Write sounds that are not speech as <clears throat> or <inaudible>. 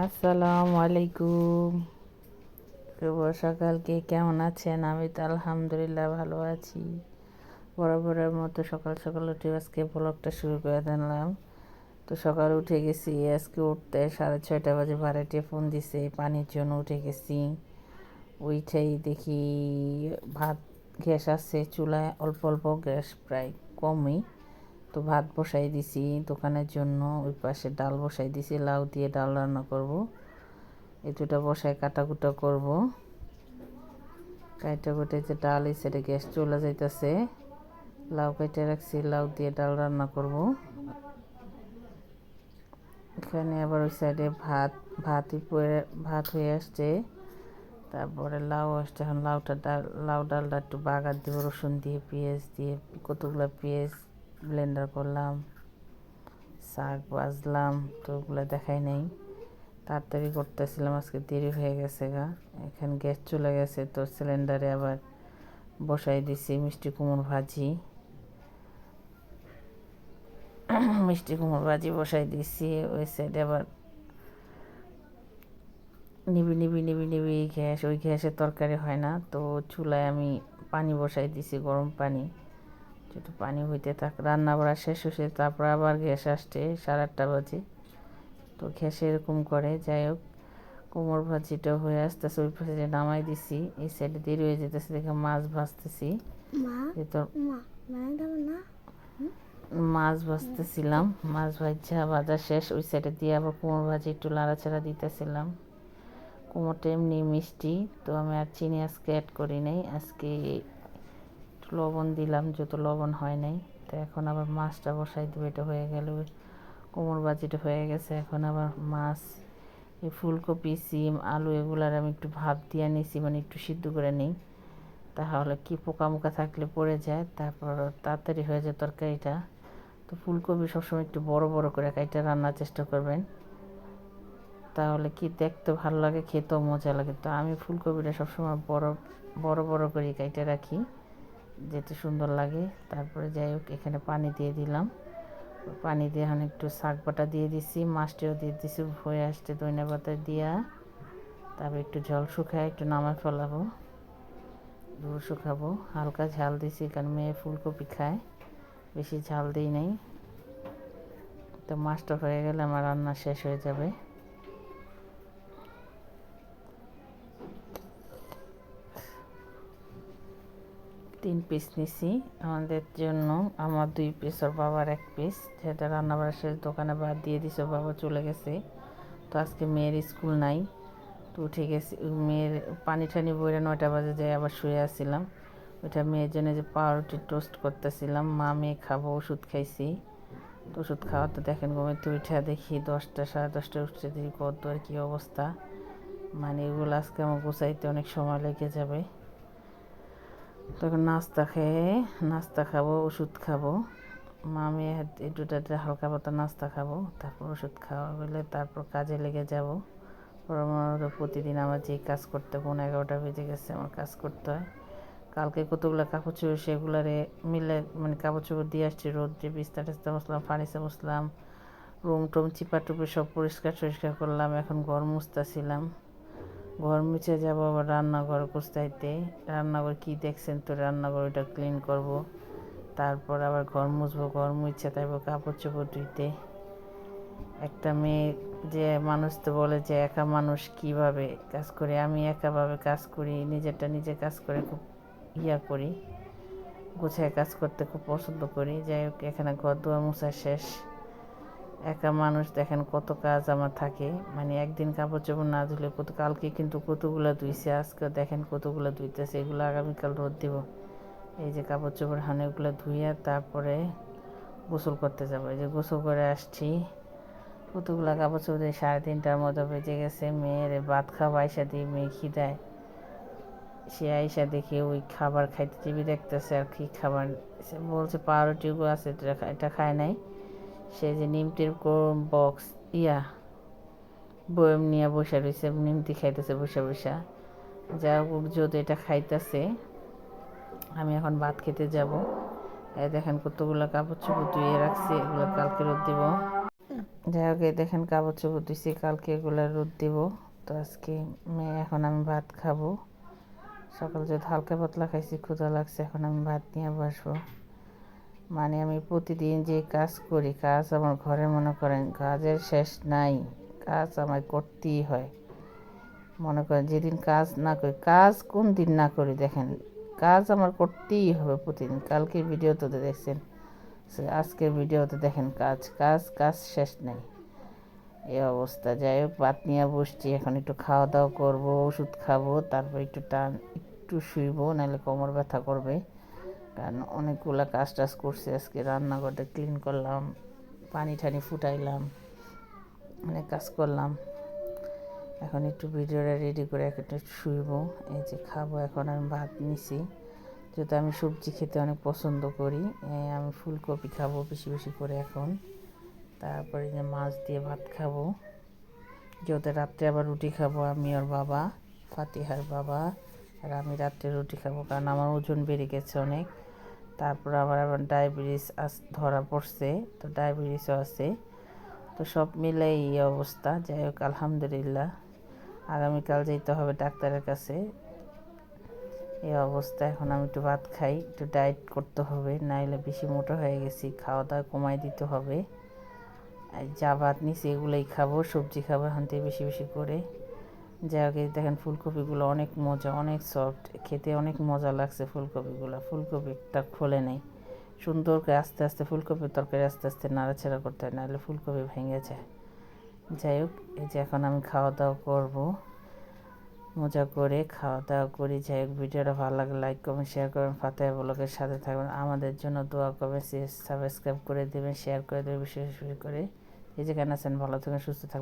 আসসালামু আলাইকুম। শুভ সকালকে কেমন আছেন? আমি তো আলহামদুলিল্লাহ ভালো আছি। বরাবরের মতো সকাল সকাল উঠে আজকে ব্লগটা শুরু করে দিলাম। তো সকালে উঠে গেছি, আজকে উঠতে সাড়ে ছয়টা বাজে ভাড়াটে ফোন দিছে, পানির জন্য উঠে গেছি। উঠেই দেখি ভাত গ্যাস আছে, চুলায় অল্প অল্প গ্যাস প্রায় কমই। তো ভাত বসাই দিছি, দোকানের জন্য ওই পাশে ডাল বসাই দিছি, লাউ দিয়ে ডাল রান্না করব। এই দুটা বসায় কাটাকুটা করব। কাইটা কুটে যে ডাল এই সাইডে গ্যাস চলে যাইতেছে। লাউ কেটে রাখছি, লাউ দিয়ে ডাল রান্না করব। এখানে আবার ওই সাইডে ভাত, ভাতই ভাত হয়ে আসছে। তারপরে লাউ আসছে, এখন লাউটা ডাল, লাউ ডালটা একটু বাগার দিব রসুন দিয়ে, পেঁয়াজ দিয়ে, কতগুলো পেঁয়াজ ব্লেন্ডার করলাম, শাক বাজলাম তো ওগুলো দেখাই নেই। তাড়াতাড়ি করতেছিলাম, আজকে দেরি হয়ে গেছে গা। এখানে গ্যাস চলে গেছে, তো সিলিন্ডারে আবার বসাই দিছি, মিষ্টি কুমড় ভাজি। <clears throat> মিষ্টি কুমড় ভাজি বসাই দিছি, ওই সাইডে আবার নিবি নিবি নিবি নিবি গ্যাস, ওই গ্যাসের তরকারি হয় না, তো চুলায় আমি পানি বসাই দিছি, গরম পানি। যেটু পানি হইতে থাক রান্না বাড়া শেষ হয়েছে তারপর আবার গ্যাস আসছে সাড়ে আটটা বাজে। তো গ্যাস এরকম করে যাই হোক কোমর ভাজিটা হয়ে আসতেছে ওই পাশে নামাই দিছি এই সাইডে দেরি হয়ে যেতেছে দেখে মাছ ভাজতেছি। মাছ ভাজতেছিলাম মাছ ভাজা ভাজা শেষ ওই সাইডে দিয়ে আবার কোমর ভাজি একটু লাড়াচাড়া দিতেছিলাম। কোমরটা এমনি মিষ্টি তো আমি আর চিনি আজকে অ্যাড করি নাই আজকে লবণ দিলাম, যত লবণ হয় নাই। তো এখন আবার মাছটা বসাই দেবো, এটা হয়ে গেল। কোমর বাজিটা হয়ে গেছে, এখন আবার মাছ এই ফুলকপি, সিম, আলু এগুলার আমি একটু ভাপ দিয়ে নিয়েছি মানে একটু সিদ্ধ করে নিই। তাহলে কি পোকা মোকা থাকলে পড়ে যায়, তারপর তাড়াতাড়ি হয়ে যায় তরকারিটা। তো ফুলকপি সবসময় একটু বড় বড় করে কাইটা রান্নার চেষ্টা করবেন। তাহলে কি দেখতে ভালো লাগে, খেতেও মজা লাগে। তো আমি ফুলকপিটা সবসময় বড় বড় বড় করে কাইটে রাখি। যেতে সুন্দর লাগে। তারপরে যাই হোক, এখানে পানি দিয়ে দিলাম। পানি দিয়ে এখন একটু শাক বাটা দিয়ে দিছি, মাছটিও দিয়ে দিছি, হয়ে আসছে দইনা পাতা দিয়া। তারপর একটু জল শুকায়, একটু নামায় ফেলাবো দূর শুকাবো। হালকা ঝাল দিছি, কারণ মেয়ে ফুলকপি খায়, বেশি ঝাল দিই নাই। তো মাছটা হয়ে গেলে আমার রান্না শেষ হয়ে যাবে। তিন পিস নিছি। আমাদের জন্য আমার দুই পিস ওর বাবার এক পিস যেটা রান্নাবাড়া শেষ দোকানে বাদ দিয়ে দিছে বাবা চলে গেছে। তো আজকে মেয়ের স্কুল নাই। তো উঠে গেছি মেয়ের পানি টানি বইরে নয়টা বাজে যাই আবার শুয়ে আসছিলাম। ওইটা মেয়ের জন্য যে পাউরুটি টোস্ট করতেছিলাম। মা, মেয়ে খাব, ওষুধ খাইছি। তো ওষুধ খাওয়া তো দেখেন তো উঠে দেখি দশটা, সাড়ে দশটা উঠছে, দেখি কত আর কী অবস্থা। মানে এগুলো আজকে আমার গোছাইতে অনেক সময় লেগে যাবে। তখন নাস্তা খেয়ে নাস্তা খাব, ওষুধ খাব। মামি দুটাতে হালকা পাতা নাস্তা খাব, তারপর ওষুধ খাওয়া হলে তারপর কাজে লেগে যাব। প্রতিদিন আমার যে কাজ করতে পনেরো এগারোটা বেজে গেছে আমার কাজ করতে হয়। কালকে কতগুলো কাপড় চোপড় সেগুলারে মিলে মানে কাপড় চোপড় দিয়ে আসছি রোদ যে বিস্তা টিস্তা বসলাম ফানিসে বসলাম, রুম টুম চিপা টুপি সব পরিষ্কার টরিষ্কার করলাম, এখন ঘর মুছতেছিলাম। ঘর মুছে যাব, আবার রান্নাঘর কুস্তাইতে রান্নাঘর কি দেখছেন তো? রান্নাঘর ওইটা ক্লিন করব। তারপর আবার ঘর মুছবো, ঘর মুছে তারপর কাপড় চোপড় ধুইতে। একটা মেয়ে যে মানুষ তো বলে যে একা মানুষ কীভাবে কাজ করে? আমি একাভাবে কাজ করি, নিজেরটা নিজে কাজ করে খুব ইয়া করি। গুছায় কাজ করতে খুব পছন্দ করি। যাই হোক, এখানে ঘর দোয়া মুছা শেষ। একা মানুষ দেখেন কত কাজ আমার থাকে। মানে একদিন কাপড় চোপড় না ধুলে কত, কালকে কিন্তু কতগুলো ধুইছে আজকে দেখেন কতগুলো ধুইতেছে, এগুলো আগামীকাল রোদ দিব। এই যে কাপড় চোপড় হানে ওগুলো ধুইয়া তারপরে গোসল করতে যাব। এই যে গোসল করে আসছি। কতগুলো কাপড় চোপড় দিয়ে সাড়ে তিনটার মতো বেজে গেছে, মেয়ের ভাত খাওয়া আইসা দিয়ে মেয়ে খিদায়। সে আইসা দেখে ওই খাবার খাইতে টিভি দেখতেছে আর কি খাবার। বলছে পাউরুটিগুলো আছে এটা খায় নাই। সে যে নিমটির বক্স ইয়া, বয়ম নিয়ে বসে রয়েছে নিমতি খাইতেছে বসে বসে। যা যদি এটা খাইতেছে, আমি এখন ভাত খেতে যাব। এই দেখেন কতগুলো কাপড় চোপড় ধুয়ে রাখছি, এগুলো কালকে রোদ দিব। যাই হোক, এই দেখেন কাপড় চোপড় দিছি কালকে এগুলো রোদ দিব। তো আজকে মেয়ে এখন আমি ভাত খাব। সকাল যদি হালকা পাতলা খাইছি, ক্ষুধা লাগছে, এখন আমি ভাত নিয়ে বসবো। মানে আমি প্রতিদিন যে কাজ করি, কাজ আমার ঘরে মনে করেন কাজের শেষ নাই, কাজ আমায় করতেই হয়। মনে করেন যেদিন কাজ না করি, কাজ কোন দিন না করি দেখেন, কাজ আমার করতেই হবে প্রতিদিন। কালকে ভিডিওতে দেখছেন, সে আজকের ভিডিওতে দেখেন কাজ কাজ কাজ শেষ নেই। এই অবস্থা, যাই হোক, ভাত নিয়ে বসছি, এখন একটু খাওয়া দাওয়া করব, ওষুধ খাব, তারপর একটু টান, একটু শুইবো, নাহলে কোমর ব্যথা করবে। কারণ অনেকগুলো কাজ টাজ করছি আজকে, রান্নাঘরটা ক্লিন করলাম, পানি টানি ফুটাইলাম, অনেক কাজ করলাম। এখন একটু ভিডিওটা রেডি করে একটু শুইবো, এই যে খাব, এখন আমি ভাত নিছি। যেহেতু আমি সবজি খেতে অনেক পছন্দ করি আমি ফুলকপি খাব বেশি বেশি করে এখন। তারপরে যে মাছ দিয়ে ভাত খাব। যেহেতু রাত্রে আবার রুটি খাব, আমি আর বাবা, ফাতিহার বাবা, আর আমি রাত্রে রুটি খাব, কারণ আমার ওজন বেড়ে গেছে অনেক। তারপর আমার আবার ডায়াবেটিস ধরা পড়ছে, তো ডায়াবেটিসও আছে। তো সব মিলে এই অবস্থা, যাই হোক, আলহামদুলিল্লাহ। আগামীকাল যেতে হবে ডাক্তারের কাছে। এই অবস্থা, এখন আমি একটু ভাত খাই, একটু ডায়েট করতে হবে, নাইলে বেশি মোটা হয়ে গেছি খাওয়া দাওয়া কমাই দিতে হবে। আর যা ভাত নিছি, এগুলোই খাব, সবজি খাব, এখান থেকে বেশি বেশি করে। যা হোক দেখেন ফুলকপিগুলো অনেক মজা, অনেক সফট খেতে অনেক মজা লাগছে ফুলকপিগুলো। ফুলকপিটা খোলে নেই। সুন্দর করে আস্তে আস্তে ফুলকপির তরকারি আস্তে আস্তে নাড়াচাড়া করতে হয়, নাহলে ফুলকপি ভেঙে যায়। যাই হোক, এই যে এখন আমি খাওয়া দাওয়া করব। মজা করে খাওয়া দাওয়া করি। যাই হোক, ভিডিওটা ভালো লাগে লাইক করবেন শেয়ার করবেন। ফাতেহা ব্লগের সাথে থাকবেন। আমাদের জন্য দোয়া করবেন। সাবস্ক্রাইব করে দেবেন শেয়ার করে দেবেন, বিশেষ করে। এই যে কেন আছেন? ভালো থাকবেন সুস্থ থাকবেন।